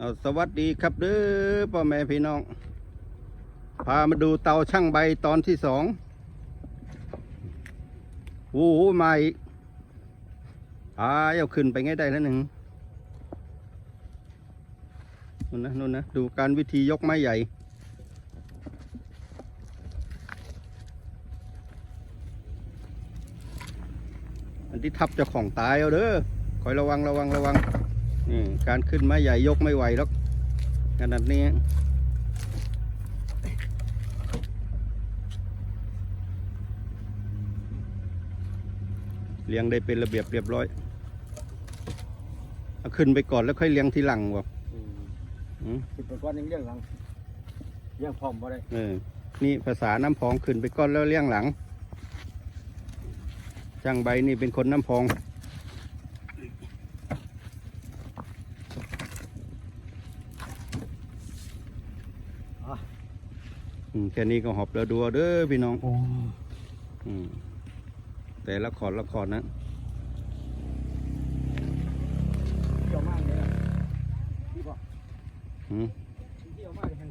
เอาสวัสดีครับเด้อพ่อแม่พี่น้อง พามาดูเตาช่างใบตอนที่สองโอ้โหมาอีกอ่าเอาขึ้นไปไงได้แล้วหนึ่งนู่นนะนู่นนะ ดูการวิธียกไม้ใหญ่ อันที่ทับจะของตายเอาเด้อคอยระวังระวังระวัง นี่การขึ้นไม้ใหญ่ยกไม่ไหวหรอกขนาดนี้เลี้ยงได้เป็นระเบียบเรียบร้อยเอาขึ้นไปก่อนแล้วค่อยเลี้ยงทีหลังวะอืมอืมคิดไปก้อนยังเลี้ยงหลังเลี้ยงพร้อมบ่ได้เออนี่ภาษาน้ำพองขึ้นไปก่อนแล้วเลี้ยงหลังช่างใบนี่เป็นคนน้ำพอง แค่นี้ก็หอบแล้วดูเอาเด้อพี่น้องโอ้อืมแต่ละขอดละขอดนะเที่ยวมากเลยนะพี่บอกอืมเที่ยวมากเลยฮะ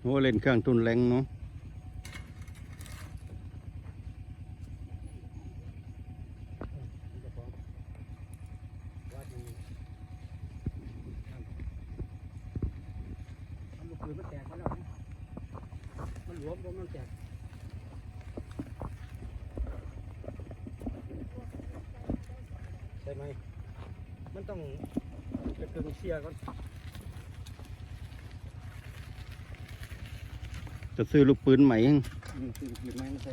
โอ้เล่นเครื่องทุนแรงเนาะ ว่าดีมันลูกปืนมันแตกไปแล้วนะมันหลวมบ่มันแตกใช่ไหมมัน ต้องกระตุ้นเสียก่อนจะซื้อลูกปืนใหม่ยังอืมคือหยิบไม้มาใส่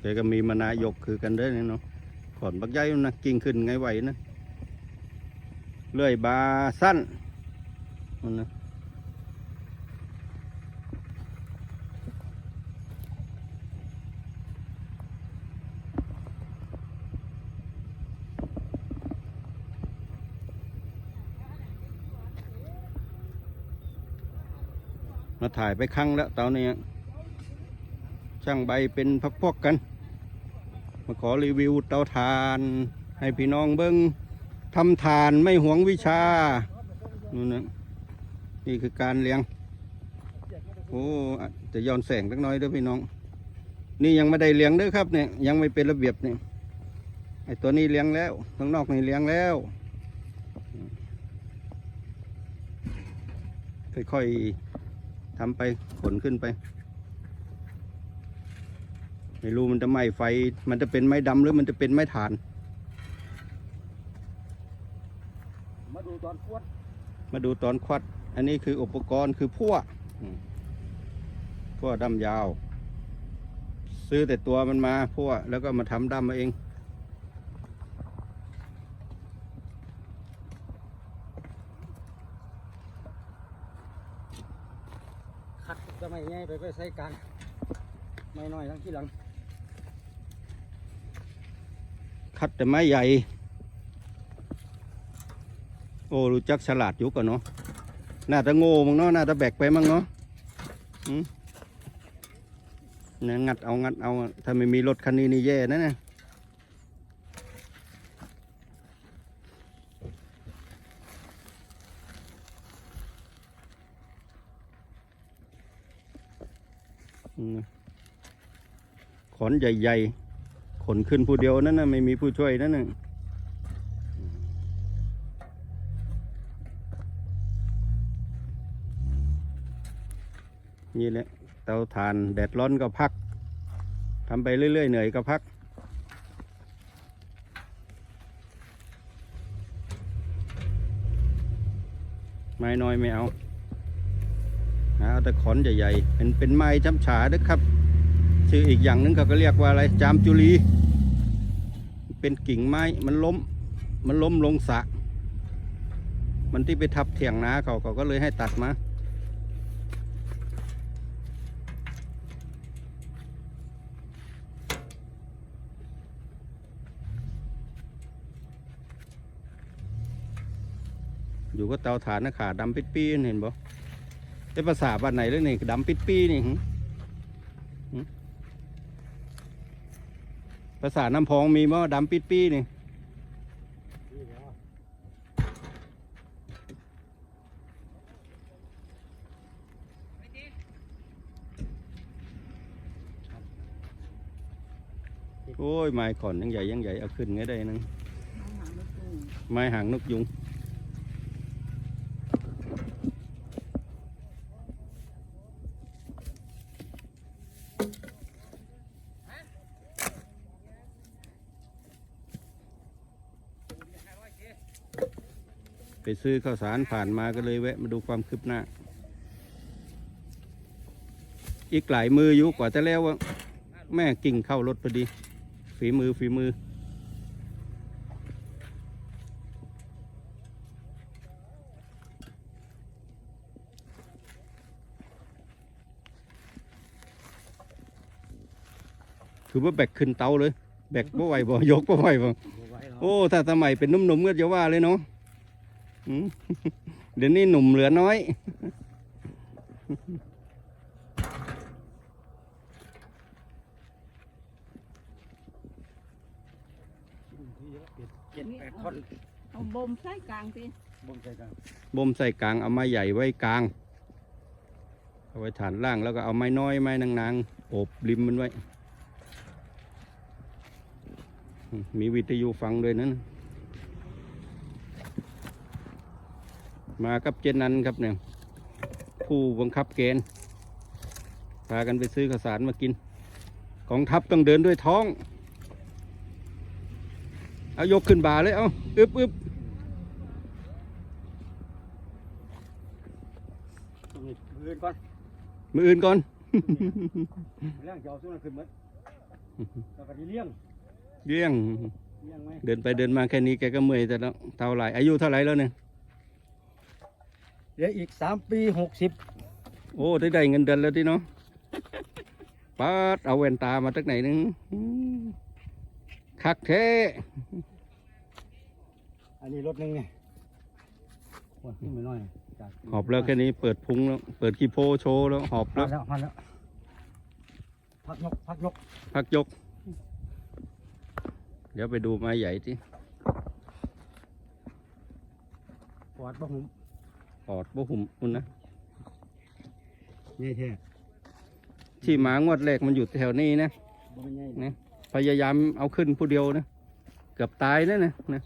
แกก็มีมานายกคือกันเด้อเนี่ยเนาะขอนบักใหญ่มันนะกิ่งขึ้นไงไหวนะเลื่อยบาสั้นมันนะ ถ่ายไปครั้งแล้วเตาเนี้ยช่างใบเป็นพักพวกกัน มาขอรีวิวเตาถ่าน ให้พี่น้องเบิ้งทำถ่านไม่หวงวิชานู่นนะนี่คือการเลี้ยง โอ้จะย้อนแสงสักน้อยด้อพี่น้อง นี่ยังไม่ได้เลี้ยงด้อครับเนี่ยยังไม่เป็นระเบียบเนี่ยไอตัวนี้เลี้ยงแล้วข้างนอกนี่เลี้ยงแล้วค่อยๆ ทำไปขนขึ้นไป ไม่รู้มันจะไหม้ไฟ มันจะเป็นไม้ดำหรือมันจะเป็นไม้ถ่าน มาดูตอนขวดมาดูตอนควัด อันนี้คืออุปกรณ์คือพั่วอืมพั่วดำยาว ซื้อแต่ตัวมันมาพั่วแล้วก็มาทำดำมาเอง ไม่ง่ายไปไปใส่การไม่น้อยทั้งที่หลัง คัดแต่ไม้ใหญ่ โอ้รู้จักฉลาดอยู่ก่อนเนาะน่าจะโง่มั้งเนาะน่าจะแบกไปมั้งเนาะเนี่ยงัดเอางัดเอาถ้าไม่มีรถคันนี้นี่แย่นะเนี่ย อืมข อนใหญ่ๆ ขนขึ้นผู้เดียวนั่นนะไม่มีผู้ช่วยนั่นนะนี่แหละเตาถ่านแดดร้อนก็พักทำไปเรื่อย ๆ เหนื่อยก็พัก ไม้น้อยไม่เอาเอาแต่ขอนใหญ่ๆเป็นเป็นไม้ช้ำฉาด้อครับ ชื่ออีกอย่างนึงเขาก็เรียกว่าอะไรจามจุลี เป็นกิ่งไม้มันล้ม มันล้มลงสะ มันที่ไปทับเถียงนาเขาก็ก็เลยให้ตัดมาอยู่ก็เตาถ่านนะขาดดำปิดปีเห็นบ่เป็ภาษาบ้านไหนเลยนี่ดำปิดปีนี่ ภาษาน้ำพองมีม้อดำปิดปีนี่นี่โอ้ยไม้ขอนยังใหญ่ยังใหญ่เอาขึ้นไงได้นึงน้องหาลูกตุ้งไม้หางนกยุง ไปซื้อข้าวสารผ่านมาก็เลยแวะมาดูความคืบหน้า อีกหลายมืออยู่กว่าจะแล้วอะแม่กิ่งเข้ารถพอดี ฝีมือฝีมือคือว่าแบกขึ้นเตาเลย แบกบ่ไหวบ่ยกบ่ไหวบ่บ่ไหวหรอกโอ้ ถ้าสมัยเป็นหนุ่มๆก็จะว่าเลยเนาะอืม เดี๋ยวนี้หนุ่มเหลือน้อย เจ็ดแปดท่อนเอาบ่มใส่กลางสิบ่มใส่กันบ่มใส่กลางเอาไม้ใหญ่ไว้กลาง เอาไว้ฐานล่างแล้วก็เอาไม้น้อยไม้นางๆโอบริมมันไว้อืมมีวิทยุฟังด้วยนั้น มากับเจนนันครับเนี่ยผู้บังคับเกณฑ์พากันไปซื้อข้าวสารมากินกองทัพต้องเดินด้วยท้อง เอายกขึ้นบ่าเลยเอาอึบอึบต้องนี่พื้นก่อนมืออื่นก่อนเรื่องจะเอาสู้นั่นขึ้นหมดแล้วก็ดีเลี้ยงเลี้ยงเลี้ยงไหมเดินไปเดินมาแค่นี้แกก็เมื่อยแต่แล้วเท่าไหรอายุเท่าไหรแล้วเนี่ย เดี๋ยวอีกสามปีหกสิบโอ้ได้ได้เงินเดือนแล้วที่เนาะป้าดเอาแว่นตามาจากไหนนึงอืมคักแท้อันนี้รถหนึงเนี่ยโอ้ยนี่ไม่น้อยจากหอบแล้วแค่นี้เปิดพุงแล้วเปิดกีโพโชว์แล้วหอบพัแล้กวแล้วพักแล้วพักยกพักยกพักยก เดี๋ยวไปดูไม้ใหญ่ที่ ปอดบ่หุ่มป อดบ่หุ่มอุ่นนะนี่แท้ที่หมางวดแรกมันอยู่แถวนี้นะบ่เป็นไงนี่พยายามเอาขึ้นผู้เดียวนะเกือบตายนะนะนะ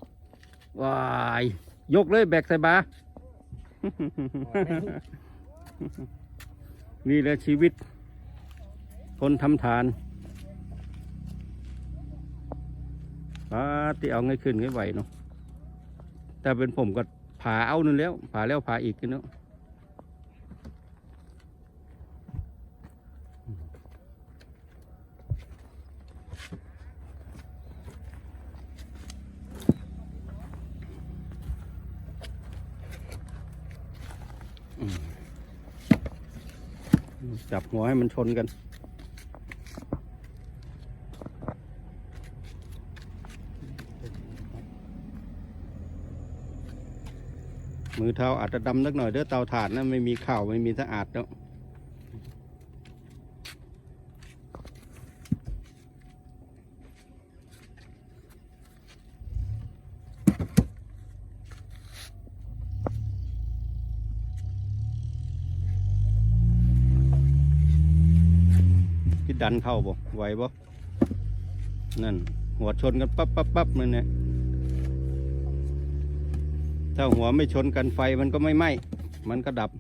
ว้ายยกเลยแบกใส่บานี่แหละชีวิต คนทำทานป้าที่เอาไงขึ้นไงไหวเนาะแต่เป็นผมก็ ผ่าเอานั่นแล้ว ผ่าแล้วผ่าอีกเนาะจับหัวให้มันชนกัน มือเท้าอาจจะดำนักหน่อยเด้อเตาถ่านนะไม่มีข่าวไม่มีสะอาดแล้วที่ดันเข้าบ่ไหวบ่นั่นหัวชนกันปั๊บปั๊บปั๊บนั่นเนี่ย ถ้าหัวไม่ชนกันไฟมันก็ไม่ไหม้ มันก็ดับ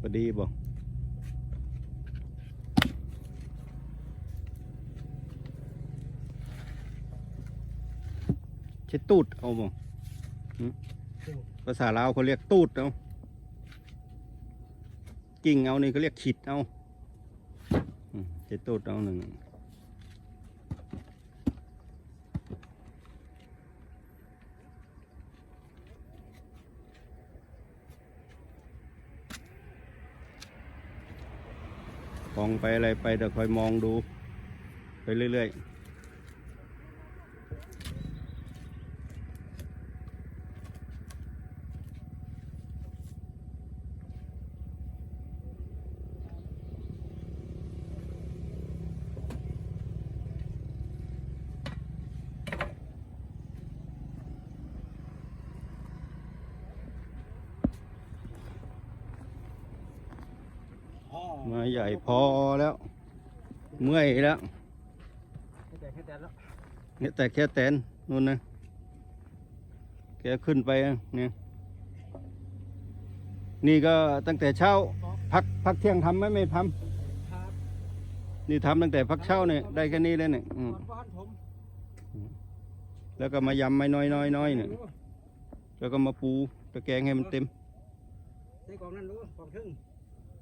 พอดีบอกใช้ตูดเอาบ่หืมภาษาลาวเขาเรียกตูดเอากิ่งเอานี่เขาเรียกขีดเอาใช้ตูดเอาหนึ่ง ของไปอะไรไปเดี๋ยวคอยมองดู ไปเรื่อย ม้ใหญ่พอแล้ว เมื่อยแล้วให้แต่ให้แต่แล้วเนี่ยแต่แค่แตนนู่นนะแกขึ้นไปอะเนี่ยนี่ก็ตั้งแต่เช้าพักพักเที่ยงทำไหมไม่ทครับำนี่ทำตั้งแต่พักเช้าเนี่ยได้แค่นี้เลยเนี่ยอืมก่อนบ้านผมแล้วก็มายำไม่น้อยน้อยน้อยเนี่ยแล้วก็มาปูตะแกรงให้มันเต็มใส่กล่องนั้นรู้กล่องครึ่ง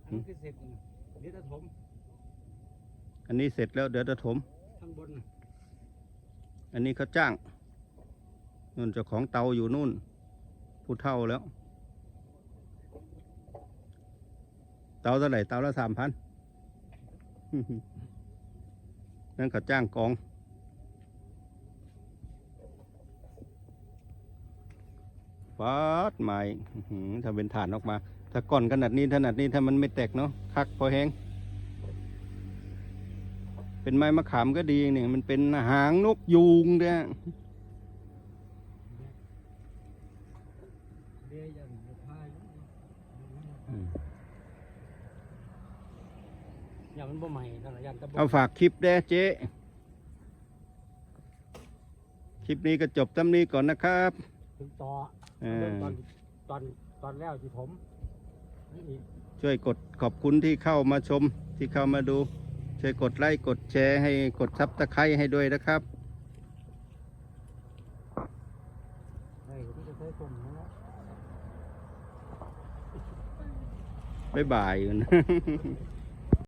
อันนี้คือเสร็จนะ เดี๋ยวจะถมอันนี้เสร็จแล้วเดี๋ยวจะถม ข้างบนน่ะอันนี้เขาจ้างนู่นเจ้าของเตาอยู่นู่น ผู้เท่าแล้ว เตาเท่าไหร่เตาละสามพัน นั่นเขาจ้างกอง ฟาดใหม่อื้อหือถ้าเป็นฐานออกมา ถ้าก่อนขนาดนี้ขนาดนี้ถ้ามันไม่แตกเนาะคักพอแห้งเป็นไม้มะขามก็ดีเนี่ยมันเป็นหางนกยูงเนี่ยเดี๋ยวยังจะพายอย่างมันบ่ใหม่นั่นแหละยันตะบเอาฝากคลิปเด้เจ๊คลิปนี้ก็จบตำนี้ก่อนนะครับ ถึงต่อเออเริ่มตอนตอนตอนแล้วที่ผมนี่อีก ช่วยกดขอบคุณที่เข้ามาชมที่เข้ามาดู ช่วยกดไลค์กดแชร์ให้กดซับตะไคร้ให้ด้วยนะครับเฮ้ยที่จะใช้กลมนั่นแหละบ๊ายบาย